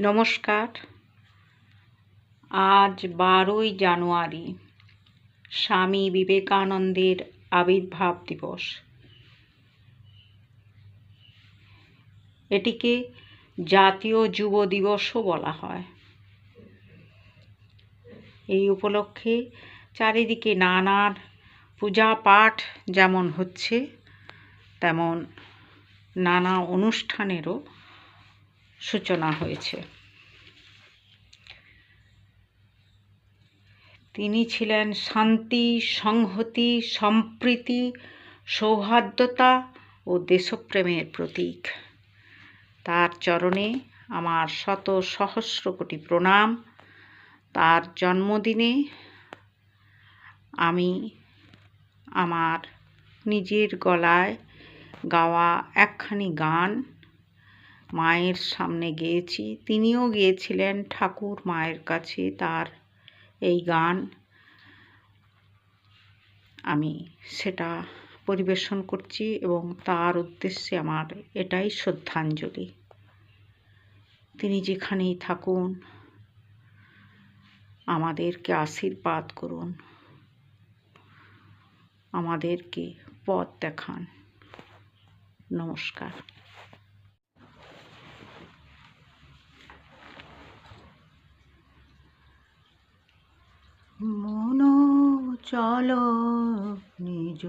নমস্কার। আজ বারোই জানুয়ারি, স্বামী বিবেকানন্দের আবির্ভাব দিবস। এটিকে জাতীয় যুব দিবসও বলা হয়। এই উপলক্ষে চারিদিকে নানান পূজা পাঠ যেমন হচ্ছে, তেমন নানা অনুষ্ঠানেরও সূচনা হয়েছে। তিনি ছিলেন শান্তি, সংহতি, সম্প্রীতি, সৌহার্দ্যতা ও দেশপ্রেমের প্রতীক। তার চরণে আমার শত সহস্র কোটি প্রণাম। তার জন্মদিনে আমি আমার নিজের গলায় গাওয়া একখানি গান মায়ের সামনে গেয়েছি। তিনিও গিয়েছিলেন ঠাকুর মায়ের কাছে তার এই গান। আমি সেটা পরিবেশন করছি এবং তার উদ্দেশ্যে আমার এটাই শ্রদ্ধাঞ্জলি। তিনি যেখানেই থাকুন, আমাদেরকে আশীর্বাদ করুন, আমাদেরকে পথ দেখান। নমস্কার। মন চলো নিজ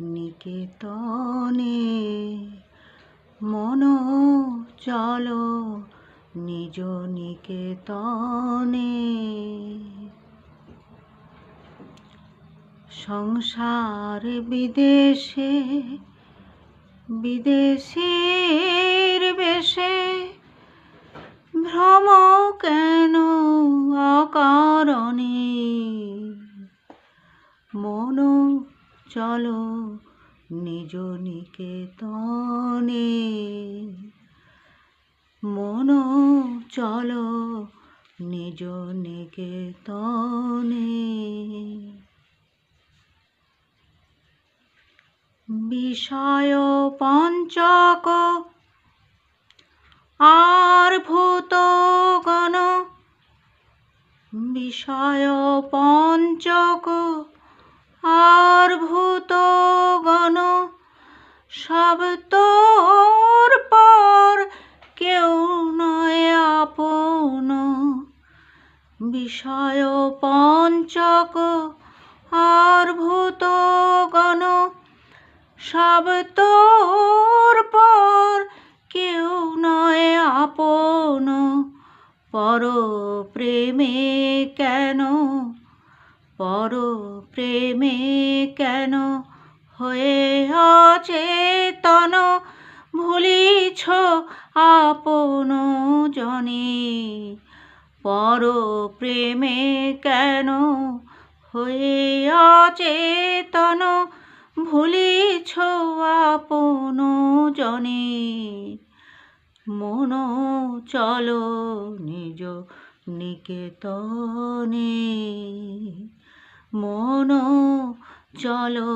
নিকেতনে। মন চলো নিজ নিকেতনে। সংসার বিদেশে বিদেশের বেশে ভ্রম কেন অকারণে। মন চলো নিজ নিকেতনে। মন চলো নিজ নিকেতনে। বিষয় পঞ্চক আর ভূতগণ বিষয় পঞ্চক আর ভূতগণ সব তোর পর কেউ নয় আপন। বিষয় পঞ্চক আর ভূতগণ সব তোর পর কেউ নয় আপন। পর প্রেমে কেন? পর প্রেমে কেন হয়ে অচেতন? ভুলিছ আপন জনে। পর প্রেমে কেন হয়ে অচেতন? ভুলিছ আপন জনে। মন চলো নিজ নিকেতনে। মন চলো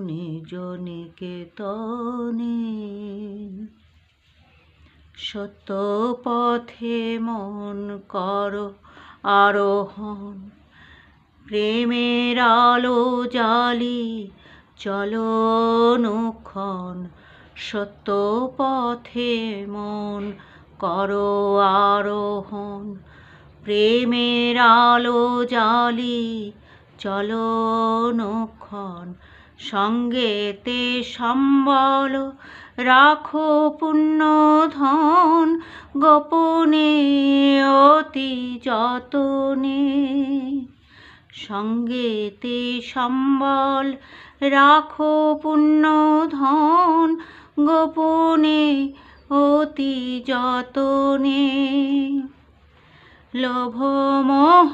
নিজ নিকেতনে। সত্য পথে মন করো আরোহণ। প্রেমের আলো জালি চলো অনুক্ষণ সত্য পথে মন করো আরোহণ। প্রেমের আলো জালি চলো অনুক্ষণ। সঙ্গেতে সম্বল রাখো পুণ্য ধন, গোপনে অতি যতনে। সঙ্গেতে সম্বল রাখো পুণ্য ধন গোপনে, অতি যতনে। লোভ মোহ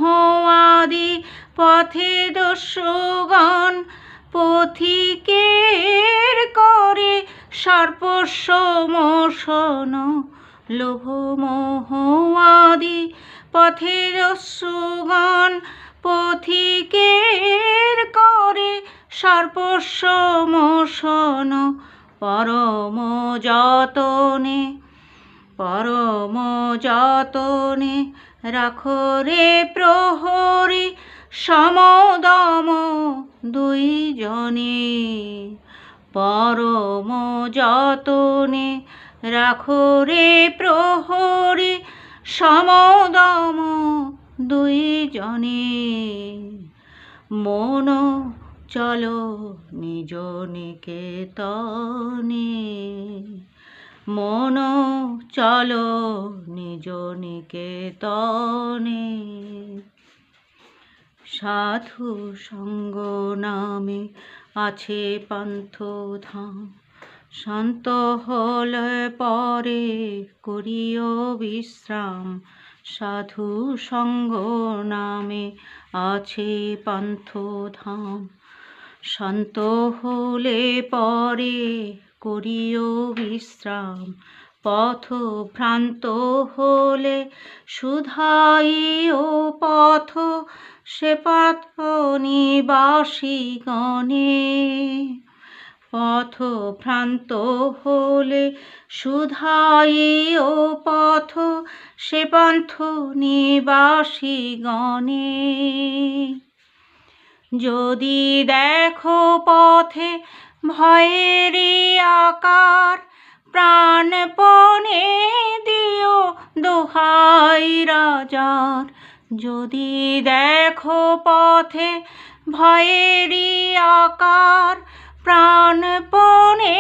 আদি পথে দস্যুগণ পথিকের করে সর্বস্ব মোশন লোভ মোহ আদি পথে দস্যুগণ পথিকের করে সর্বস্ব মোশন পরম যতনে পরম যতনে রাখো রে প্রহরী সমদম দুই জনে পরম যতনে রাখো রে প্রহরী সমদম দুই জনে মন চলো নিজ নিকেতনে। মন চলো নিজ নিকেতনে। সাধু সঙ্গ নামে আছে পান্থ ধাম শান্ত হলে পরে করিও বিশ্রাম। সাধু সঙ্গ নামে আছে পান্থ ধাম শান্ত হলে পরে করিও বিশ্রাম। পথ ভ্রান্ত হলে সুধাইও পথ। সে পথ নিবাসী গণে। পথ ভ্রান্ত হলে সুধাইও পথ। সে পন্থ নিবাসী গণে। যদি দেখো পথে ভয়েরই আকার, প্রাণপণে দিও দোহাই রাজার। যদি দেখো পথে ভয়েরই আকার, প্রাণপণে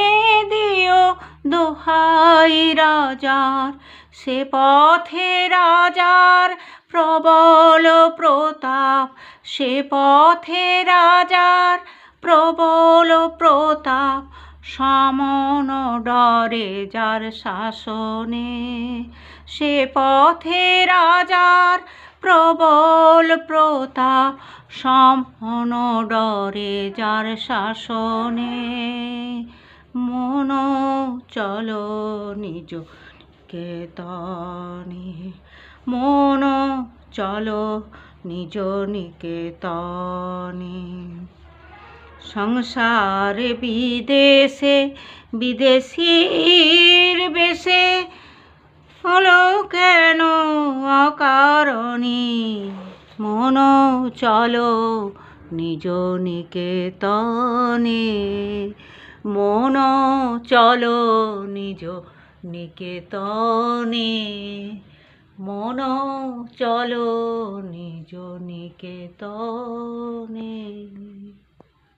দিও দোহাই রাজার। সে পথে রাজার প্রবল প্রতাপ সে পথে রাজার প্রবল প্রতাপ, সমন ডরে যার শাসনে। সে পথে রাজার প্রবল প্রতাপ, সমন ডরে যার শাসনে। মন চলো নিজ কেতনে, মন চলো নিজ নিকেতনে। সংসার বিদেশে, বিদেশির বেশে হলো কেন অকারণে? মন চলো নিজ নিকেতনে। মন চলো নিজ নিকেতনে। মন চলো নিজ নিকেতনে।